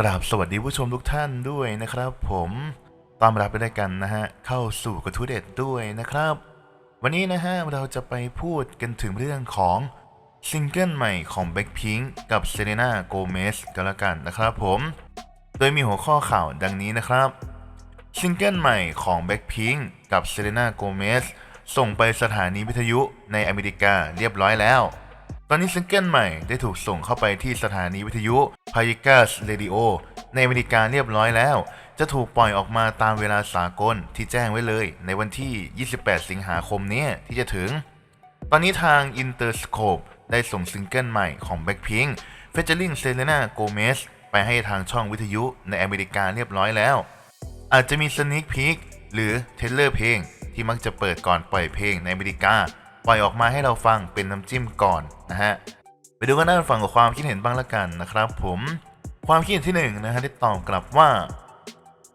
กราบสวัสดีผู้ชมทุกท่านด้วยนะครับ ผมต้อนรับไปด้วยกันนะฮะเข้าสู่กระทู้เด็ดด้วยนะครับ วันนี้นะฮะเราจะไปพูดกันถึงเรื่องของซิงเกิลใหม่ของ Blackpink กับเซเลนาโกเมสกันละกันนะครับผม โดยมีหัวข้อข่าวดังนี้นะครับซิงเกิลใหม่ของ Blackpink กับเซเลนาโกเมสส่งไปสถานีวิทยุในอเมริกาเรียบร้อยแล้ว ตอนนี้ซิงเกิลใหม่ได้ถูกส่งเข้าไปที่สถานีวิทยุ p a y g a s Radio ในอเมริกาเรียบร้อยแล้ว จะถูกปล่อยออกมาตามเวลาสากลที่แจ้งไว้เลย ในวันที่ 28 สิงหาคมนี้ที่จะถึง ตอนนี้ทาง Interscope ได้ส่งซิงเกิลใหม่ของ Blackpink featuring Selena Gomez ไปให้ทางช่องวิทยุในอเมริกาเรียบร้อยแล้ว อาจจะมี sneak peek หรือเทเลอร์เพลงที่มักจะเปิดก่อนปล่อยเพลงในอเมริกา ปล่อยออกมาให้เราฟังเป็นน้ำจิ้มก่อนนะฮะไปดูกันด้านฝั่งของความคิดเห็นบ้างละกันนะครับผมความคิดเห็นที่หนึ่งนะฮะได้ตอบกลับว่า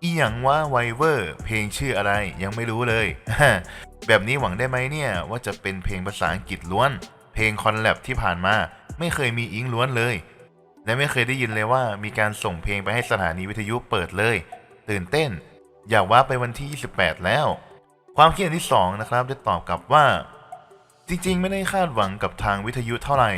อีหยังว่าไวเวอร์เพลงชื่ออะไรยังไม่รู้เลย แบบนี้หวังได้ไหมเนี่ยว่าจะเป็นเพลงภาษาอังกฤษล้วน เพลงคอนแลบที่ผ่านมาไม่เคยมีอิงล้วนเลย และไม่เคยได้ยินเลยว่ามีการส่งเพลงไปให้สถานีวิทยุเปิดเลย ตื่นเต้น อยากว่าไปวันที่ 28 แล้ว ความคิดเห็นที่สองนะครับได้ตอบกลับว่า จริงๆ ไม่ได้คาดหวังกับทางวิทยุเท่าไหร่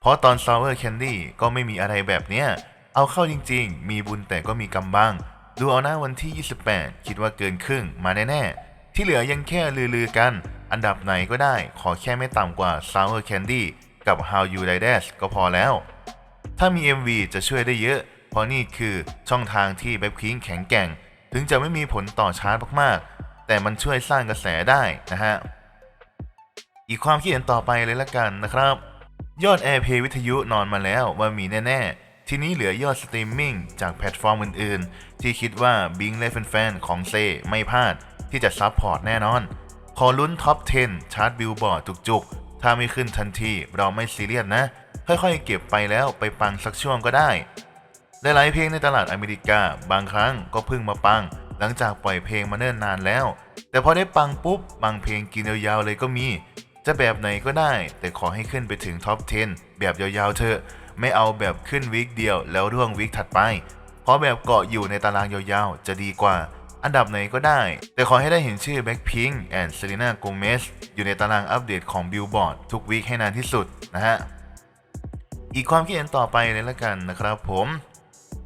เพราะตอน Sour Candy ก็ไม่มีอะไรแบบเนี้ย เอาเข้าจริงๆ มีบุญแต่ก็มีกำบังดูเอาหน้าวันที่ 28 คิดว่าเกินครึ่งมาแน่ๆ ที่เหลือยังแค่ลือๆกัน อันดับไหนก็ได้ ขอแค่ไม่ต่ำกว่า Sour Candy กับ How You Like That ก็พอแล้ว ถ้ามี MV จะช่วยได้เยอะ เพราะนี่คือช่องทางที่แบ็คพิงแข็งแกร่ง ถึงจะไม่มีผลต่อชาร์ตมากๆ แต่มันช่วยสร้างกระแสได้นะฮะ อีกความคิดเห็นต่อไปเลยละกันนะครับ ยอด Airplay วิทยุนอนมาแล้วว่ามีแน่ๆ ทีนี้เหลือยอดสตรีมมิ่งจากแพลตฟอร์มอื่นๆ ที่คิดว่าบิงและแฟนๆของเซไม่พลาด ที่จะซับพอร์ตแน่นอน ขอลุ้นท็อป 10 ชาร์ตบิลบอร์ดจุกๆ ถ้าไม่ขึ้นทันทีเราไม่ซีเรียสนะ ค่อยๆ เก็บไปแล้วไปปังสักช่วงก็ได้หลายๆเพลงในตลาดอเมริกาบางครั้งก็เพิ่งมาปัง หลังจากปล่อยเพลงมาเนิ่นนานแล้ว แต่พอได้ปังปุ๊บบางเพลงกินยาวๆเลยก็มี จะแบบไหนก็ได้ แต่ขอให้ขึ้นไปถึงท็อป 10 แบบยาวๆเถอะ ไม่เอาแบบขึ้นวีคเดียวแล้วร่วงวีคถัดไป เพราะแบบเกาะอยู่ในตารางยาวๆ จะดีกว่า อันดับไหนก็ได้ แต่ขอให้ได้เห็นชื่อ Blackpink and Selena Gomez อยู่ในตารางอัปเดตของ Billboard ทุกวีคให้นานที่สุดนะฮะ อีกความคิดเห็นต่อไปเลยละกันนะครับผม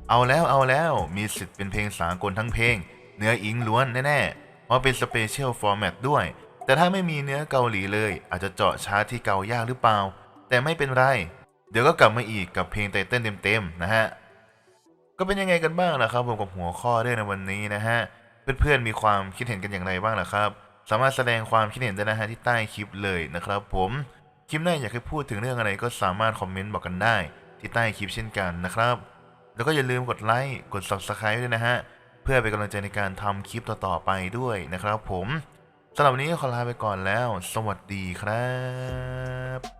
เอาแล้วเอาแล้วมีสิทธิ์เป็นเพลงสากลทั้งเพลง เนื้ออิงล้วนแน่ๆเพราะเป็นสเปเชียลฟอร์แมตด้วย แต่ถ้าไม่มีเนื้อเกาหลีเลย อาจจะเจาะชาร์ตที่เกายากหรือเปล่า แต่ไม่เป็นไร เดี๋ยวก็กลับมาอีกกับเพลงไตเติ้ลเต็มๆนะฮะ ก็เป็นยังไงกันบ้างนะครับผมกับหัวข้อเรื่องในวันนี้นะฮะ เพื่อนๆมีความคิดเห็นกันอย่างไรบ้างล่ะครับ สามารถแสดงความคิดเห็นได้นะฮะที่ใต้คลิปเลยนะครับผมคลิปหน้าอยากให้พูดถึงเรื่องอะไรก็สามารถคอมเมนต์บอกกันได้ ที่ใต้คลิปเช่นกันนะครับ แล้วก็อย่าลืมกดไลค์กด Subscribe ด้วยนะฮะเพื่อเป็นกำลังใจในการทำคลิปต่อๆไปด้วยนะครับผมำหรับวันนี้ขอลาไปก่อนแล้ว สวัสดีครับ